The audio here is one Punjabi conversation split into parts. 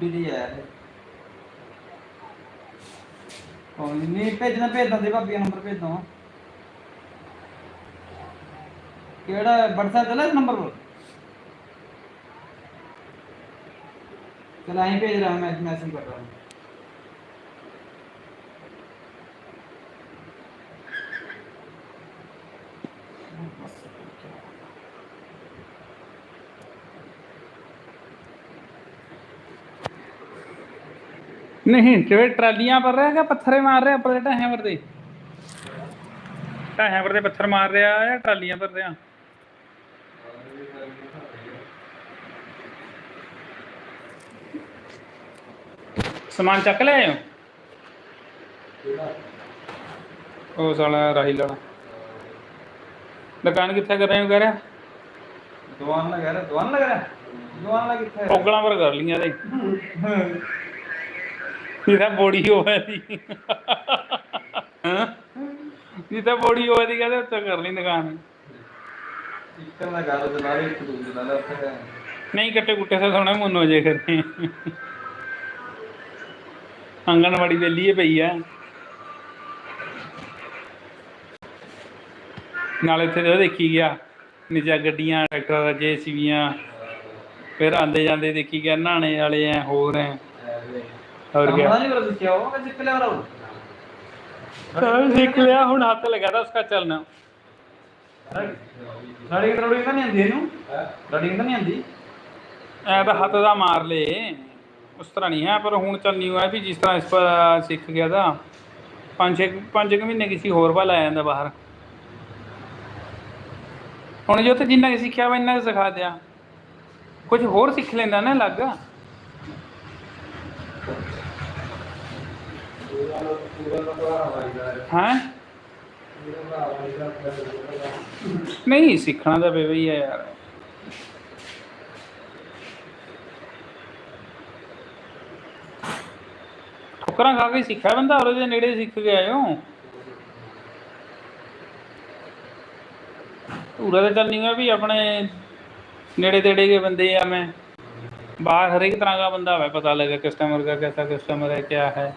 ਵੀਡੀਓ ਭਾਬੀ ਨੰਬਰ ਕਿਹੜਾ ਵਟਸਐਪ ਤੇ ਲੈ ਨੰਬਰ ਪਰ ਚਲ ਆਹੀਂ ਭੇਜ ਰਹਾ ਮੈਂ ਮੈਸੇਜ ਕਰ ਰਹਾ ਹਾਂ नहीं जो ट्रालियां पर रहा है पत्थरे मार रहा पर ढाहे पर दे ढाहे पर दे पत्थर मार रहा है ट्रालियां पर रहा ਸਮਾਨ ਚੱਕ ਲੈ ਆਇਓ ਉਹ ਸਾਲਾ ਰਾਹੀ ਲਾਣਾ ਦੁਕਾਨ ਕਿੱਥੇ ਕਰ ਰਹੇ ਹੋ ਕਹਿ ਰਿਹਾ दुआन लगा रहा दुआन लगा रहा दुआन लगा कितना है ਪੋਗਲਾਂ ਪਰ ਕਰ ਲੀਆਂ ਤੇ ਇਹਦਾ ਬੋੜੀ ਹੋਵੇ ਦੀ। ਹਾਂ? ਜਿੱਥੇ ਬੋੜੀ ਹੋਵੇ ਦੀ ਕਹਿੰਦੇ ਉੱਥੇ ਕਰ ਲਈ ਦੁਕਾਨ। ਇੱਕਨ ਦਾ ਗੱਲ ਦੇ ਨਾਲ ਇੱਕ ਦੂਜੇ ਨਾਲ ਉੱਥੇ ਨਹੀਂ ਕੱਟੇ ਕੁੱਟੇ ਸੇ ਸੋਣਾ ਮੋਨੋ ਜੇ ਕਰਦੇ ਆਂਗਣਵਾੜੀ ਦੇ ਲਈ ਪਈ ਆ। ਨਾਲ ਇੱਥੇ ਉਹ ਦੇਖੀ ਗਿਆ ਨਿਚਾ ਗੱਡੀਆਂ ਟਰੈਕਟਰਾਂ ਦਾ ਜੇਸੀਬੀਆਂ ਫਿਰ ਆਂਦੇ ਜਾਂਦੇ ਦੇਖੀ ਗਿਆ ਨਾਣੇ ਵਾਲੇ ਐ ਹੋਰ ਐ। ಅವ್ರಿಗೆ ಸಿಕ್ಲೆ ಹುಣ ಹತ್ತ ಲಗಾದ ಉಸ್ಕಾ ಚಲನ ਰੜਿੰਗ ਰੜਿੰਗ ਤਾਂ ਨਹੀਂ ਆਂਦੀ ਇਹਨੂੰ? ਰੜਿੰਗ ਤਾਂ ਨਹੀਂ ਆਂਦੀ ਐ ਤਾਂ ਹੱਥ ਦਾ ਮਾਰ ਲੇ। ਉਸ ਤਰ੍ਹਾਂ ਨਹੀਂ ਹੈ ਪਰ ਹੁਣ ਚੱਲ ਨਿਊ ਵੀ ਜਿਸ ਤਰ੍ਹਾਂ ਇਸ ਪਰ ਸਿੱਖ ਗਿਆ ਦਾ ਪੰਜ ਛੇ ਪੰਜ ਕੁ ਮਹੀਨੇ ਕਿਸੇ ਹੋਰ ਵੱਲ ਆ ਜਾਂਦਾ ਬਾਹਰ। ਹੁਣ ਜੋ ਤੇ ਜਿੰਨਾ ਸਿੱਖਿਆ ਵਾ ਇੰਨਾ ਸਿਖਾ ਦਿਆ। ਕੁਝ ਹੋਰ ਸਿੱਖ ਲੈਂਦਾ ਨਾ ਲੱਗਾ ਹਾਂ? ਨਹੀਂ, ਸਿੱਖਣਾ ਤਾਂ ਬੇਬੇ ਹੀ ਹੈ ਯਾਰ। ਠੋਕਰਾਂ ਖਾ ਕੇ ਸਿੱਖਿਆ ਬੰਦਾ, ਉਹਦੇ ਨੇੜੇ ਸਿੱਖ ਕੇ ਆਇਓ। ਪੂਰਾ ਤਾਂ ਨਹੀਂ ਵੀ ਆਪਣੇ ਨੇੜੇ ਤੇੜੇ ਦੇ ਬੰਦੇ ਆ ਮੈਂ। ਬਾਹਰ ਹਰੇਕ ਤਰ੍ਹਾਂ ਦਾ ਬੰਦਾ ਹੋਵੇ, ਪਤਾ ਲੱਗੇ ਕਸਟਮਰ ਦਾ ਕਿਹਦਾ ਕਸਟਮਰ ਹੈ, ਕਿਆ ਹੈ।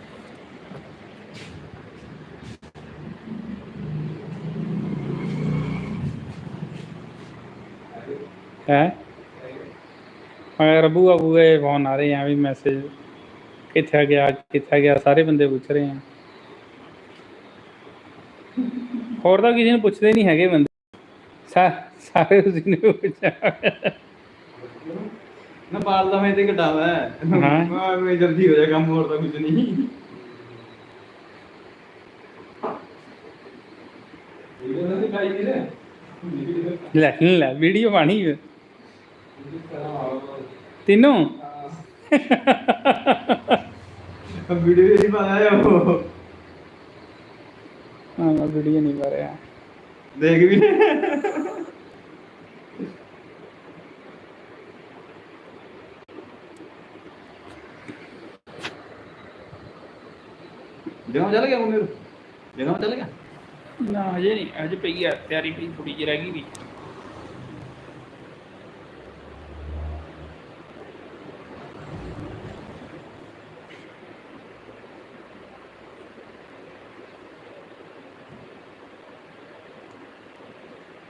ਹੈ। ਮਗਰ ਅਬੂ ਅਬੂ ਦੇ ਫੋਨ ਆ ਰਹੇ ਆ ਵੀ ਮੈਸੇਜ ਕਿੱਥੇ ਗਿਆ ਕਿੱਥੇ ਗਿਆ ਸਾਰੇ ਬੰਦੇ ਪੁੱਛ ਰਹੇ ਆ। ਹੋਰ ਤਾਂ ਕਿਸੇ ਨੂੰ ਪੁੱਛਦੇ ਨਹੀਂ ਹੈਗੇ ਬੰਦੇ। ਸਾਰੇ ਉਸ ਨੇ ਪੁੱਛਿਆ। ਨਾ ਬਾਲ ਦਾ ਮੈਂ ਤੇ ਘਟਾਵਾ ਹਾਂ। ਮੈਂ ਜਲਦੀ ਹੋ ਜਾ ਕੰਮ ਹੋਰ ਤਾਂ ਕੁਝ ਨਹੀਂ। ਲੈ ਲੈ ਵੀਡੀਓ ਬਾਣੀ ਹੈ ਤਿੰਨੋਂ? ਵੀਡੀਓ ਨਹੀਂ ਪਾਇਆ ਉਹ। ਹਾਂ ਮੈਂ ਵੀਡੀਓ ਨਹੀਂ ਪਾ ਰਿਹਾ ਦੇਖ ਵੀ ਜਨਾਬ ਚੱਲ ਗਿਆ ਮੁੰਡੇ ਜਨਾਬ ਚੱਲ ਗਿਆ? ਨਾ ਹਜੇ ਨਹੀਂ। ਹਜੇ ਪਈ ਆ ਤਿਆਰੀ ਪਈ ਥੋੜੀ ਜਿਹੀ ਰਹਿ ਗਈ ਵੀ।